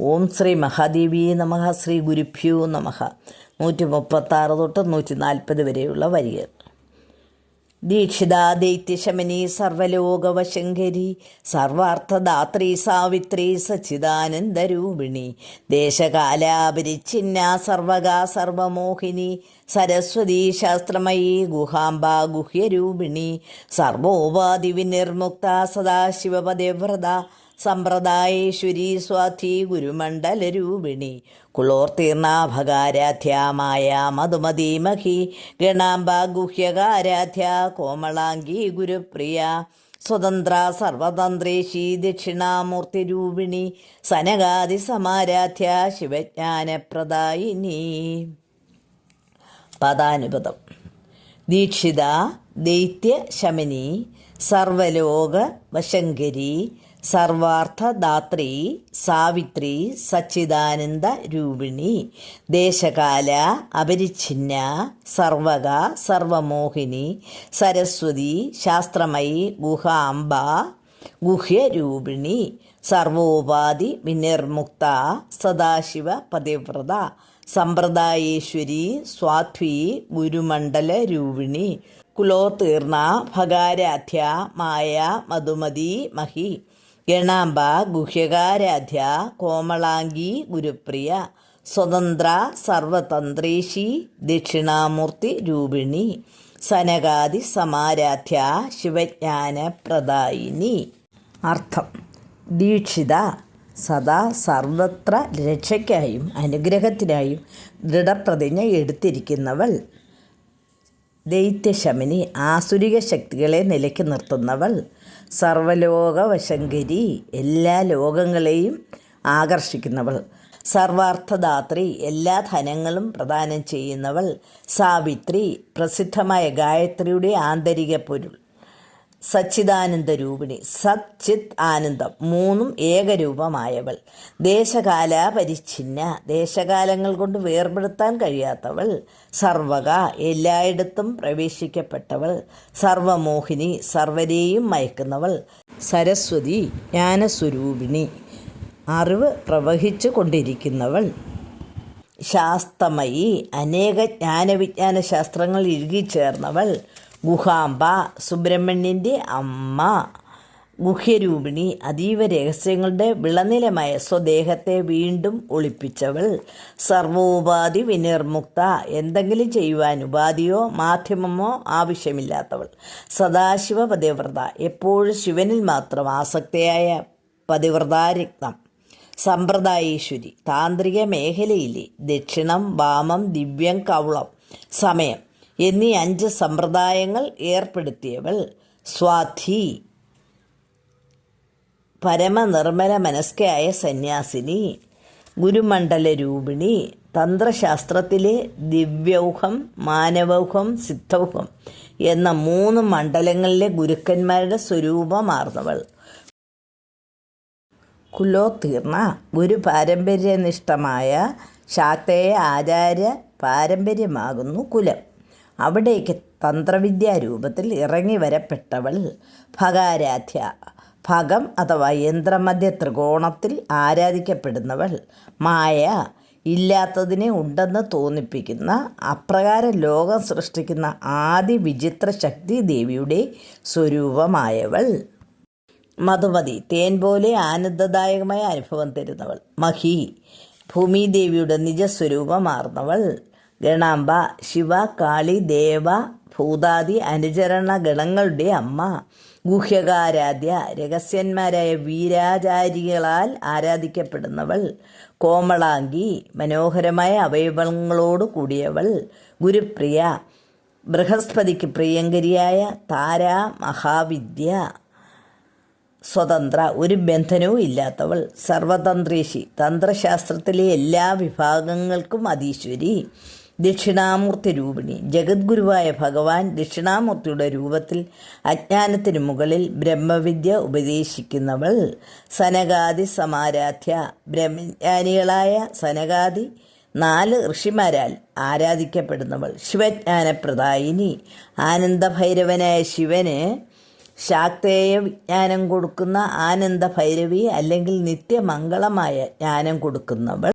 ഓം ശ്രീ മഹാദേവി നമഃ ശ്രീ ഗുരുഭ്യോ നമഃ. നൂറ്റി മുപ്പത്താറ് തൊട്ട് നൂറ്റി നാൽപ്പത് വരെയുള്ള വരികൾ. ദീക്ഷിതാ ദൈത്യശമനി സർവലോകവശങ്കരി സർവാർത്ഥദാത്രി സാവിത്രി സച്ചിദാനന്ദരൂപിണി ദേശകാലാപരിച്ഛിന്ന സർവകാ സർവമോഹിനി സരസ്വതി ശാസ്ത്രമയീ ഗുഹാംബ ഗുഹ്യരൂപിണി സർവോപാധി വിനിർമുക്ത സദാശിവപദേവ്രത സമ്പ്രദായേശ്വരി സ്വാധി ഗുരുമണ്ഡലരൂപിണി. കുളോർത്തീർണാഭകാരാധ്യമായ മധുമതീമഹി ഗണാംബ ഗുഹ്യകാരാധ്യ കോമളാംഗി ഗുരുപ്രിയ സ്വതന്ത്ര സർവതന്ത്രേശി ദക്ഷിണാമൂർത്തി ദക്ഷിണാമൂർത്തിരൂപിണി സനകാദി സമാരാധ്യ ശിവജ്ഞാനപ്രദായിനി. പദാനുപദം ദീക്ഷിത ദൈത്യ ശമനി സർവലോക വശങ്കരി സർവാർത്ഥദാത്രി സാവിത്രി സച്ചിദാനന്ദ രൂപിണി ദേശകാല അപരിച്ഛിന്ന സർവക സർവമോഹിനി സരസ്വതി ശാസ്ത്രമയി ഗുഹാംബ ഗുഹ്യരൂപിണി സർവോപാധി വിനിർമുക്ത സദാശിവ പതിവ്രത സമ്പ്രദായേശ്വരി സ്വാധ്വി ഗുരുമണ്ഡല രൂപിണി കുലോത്തീർണ ഭകാരാധ്യ മായ മധുമതി മഹി ഗണാംബ ഗുഹ്യകാരാധ്യ കോമളാംഗി ഗുരുപ്രിയ സ്വതന്ത്ര സർവതന്ത്രേശി ദക്ഷിണാമൂർത്തി രൂപിണി സനകാദി സമാരാധ്യ ശിവജ്ഞാന പ്രദായിനി. അർത്ഥം ദീക്ഷിത സദാ സർവത്ര രക്ഷയ്ക്കായും അനുഗ്രഹത്തിനായും ദൃഢപ്രതിജ്ഞ എടുത്തിരിക്കുന്നവൾ. ദൈത്യശമിനി ആസുരിക ശക്തികളെ നിലയ്ക്ക് നിർത്തുന്നവൾ. സർവലോകവശങ്കരി എല്ലാ ലോകങ്ങളെയും ആകർഷിക്കുന്നവൾ. സർവാർത്ഥദാത്രി എല്ലാ ധനങ്ങളും പ്രദാനം ചെയ്യുന്നവൾ. സാവിത്രി പ്രസിദ്ധമായ ഗായത്രിയുടെ ആന്തരിക പൊരുൾ സച്ചിദാനന്ദ രൂപിണി സച്ചിത് ആനന്ദം മൂന്നും ഏകരൂപമായവൾ. ദേശകാല പരിച്ഛിന്ന ദേശകാലങ്ങൾ കൊണ്ട് വേർപെടുത്താൻ കഴിയാത്തവൾ. സർവക എല്ലായിടത്തും പ്രവേശിക്കപ്പെട്ടവൾ. സർവമോഹിനി സർവരെയും മയക്കുന്നവൾ. സരസ്വതി ജ്ഞാനസ്വരൂപിണി അറിവ് പ്രവഹിച്ചു കൊണ്ടിരിക്കുന്നവൾ. ശാസ്തമയി അനേക ജ്ഞാനവിജ്ഞാന ശാസ്ത്രങ്ങൾ ഇഴുകിച്ചേർന്നവൾ. ഗുഹാംബ സുബ്രഹ്മണ്യന്റെ അമ്മ ഗുഹ്യരൂപിണി അതീവ രഹസ്യങ്ങളുടെ വിളനിലമായ സ്വദേഹത്തെ വീണ്ടും ഒളിപ്പിച്ചവൾ സർവോപാധി വിനിർമുക്ത എന്തെങ്കിലും ചെയ്യുവാൻ ഉപാധിയോ മാധ്യമമോ ആവശ്യമില്ലാത്തവൾ സദാശിവ പതിവ്രത എപ്പോഴും ശിവനിൽ മാത്രം ആസക്തയായ പതിവ്രതാരക്തം സമ്പ്രദായേശ്വരി താന്ത്രിക മേഖലയിലെ ദക്ഷിണം വാമം ദിവ്യം കവളം സമയം എന്നീ അഞ്ച് സമ്പ്രദായങ്ങൾ ഏർപ്പെടുത്തിയവൾ സ്വാധി. പരമനിർമ്മല മനസ്കയായ സന്യാസിനി ഗുരുമണ്ഡല രൂപിണി തന്ത്രശാസ്ത്രത്തിലെ ദിവ്യൗഹം മാനവൗഹം സിദ്ധൗഹം എന്ന മൂന്ന് മണ്ഡലങ്ങളിലെ ഗുരുക്കന്മാരുടെ സ്വരൂപമാർന്നവൾ. കുലോത്തീർണ ഗുരു പാരമ്പര്യനിഷ്ഠമായ ശാക്തേയ ആചാര്യ പാരമ്പര്യമാകുന്നു കുലം. അവിടേക്ക് തന്ത്രവിദ്യാരൂപത്തിൽ ഇറങ്ങി വരപ്പെട്ടവൾ ഭഗാരാധ്യ ഭഗം അഥവാ യന്ത്രമധ്യ ത്രികോണത്തിൽ ആരാധിക്കപ്പെടുന്നവൾ മായ ഇല്ലാത്തതിനെ ഉണ്ടെന്ന് തോന്നിപ്പിക്കുന്ന അപ്രകാരം ലോകം സൃഷ്ടിക്കുന്ന ആദി വിചിത്ര ശക്തി ദേവിയുടെ സ്വരൂപമായവൾ. മധുമതി തേൻ പോലെ ആനന്ദദായകമായ അനുഭവം തരുന്നവൾ. മഹി ഭൂമിദേവിയുടെ നിജസ്വരൂപമാർന്നവൾ. ഗണാംബ ശിവ കാളി ദേവ ഭൂതാദി അനുചരണ ഗണങ്ങളുടെ അമ്മ. ഗുഹ്യകാരാധ്യ രഹസ്യന്മാരായ വീരാചാരികളാൽ ആരാധിക്കപ്പെടുന്നവൾ. കോമളാംഗി മനോഹരമായ അവയവങ്ങളോട് കൂടിയവൾ. ഗുരുപ്രിയ ബൃഹസ്പതിക്ക് പ്രിയങ്കരിയായ താര മഹാവിദ്യ. സ്വതന്ത്ര ഒരു ബന്ധനവും ഇല്ലാത്തവൾ. സർവതന്ത്രേശി തന്ത്രശാസ്ത്രത്തിലെ എല്ലാ വിഭാഗങ്ങൾക്കും അതീശ്വരി. ദക്ഷിണാമൂർത്തി രൂപിണി ജഗദ്ഗുരുവായ ഭഗവാൻ ദക്ഷിണാമൂർത്തിയുടെ രൂപത്തിൽ അജ്ഞാനത്തിന് മുകളിൽ ബ്രഹ്മവിദ്യ ഉപദേശിക്കുന്നവൾ. സനകാദി സമാരാധ്യ ബ്രഹ്മജ്ഞാനികളായ സനകാദി നാല് ഋഷിമാരാൽ ആരാധിക്കപ്പെടുന്നവൾ. ശിവജ്ഞാനപ്രദായിനി. ആനന്ദഭൈരവനായ ശിവന് ശാക്തേയ വിജ്ഞാനം കൊടുക്കുന്ന ആനന്ദഭൈരവി അല്ലെങ്കിൽ നിത്യമംഗളമായ ജ്ഞാനം കൊടുക്കുന്നവൾ.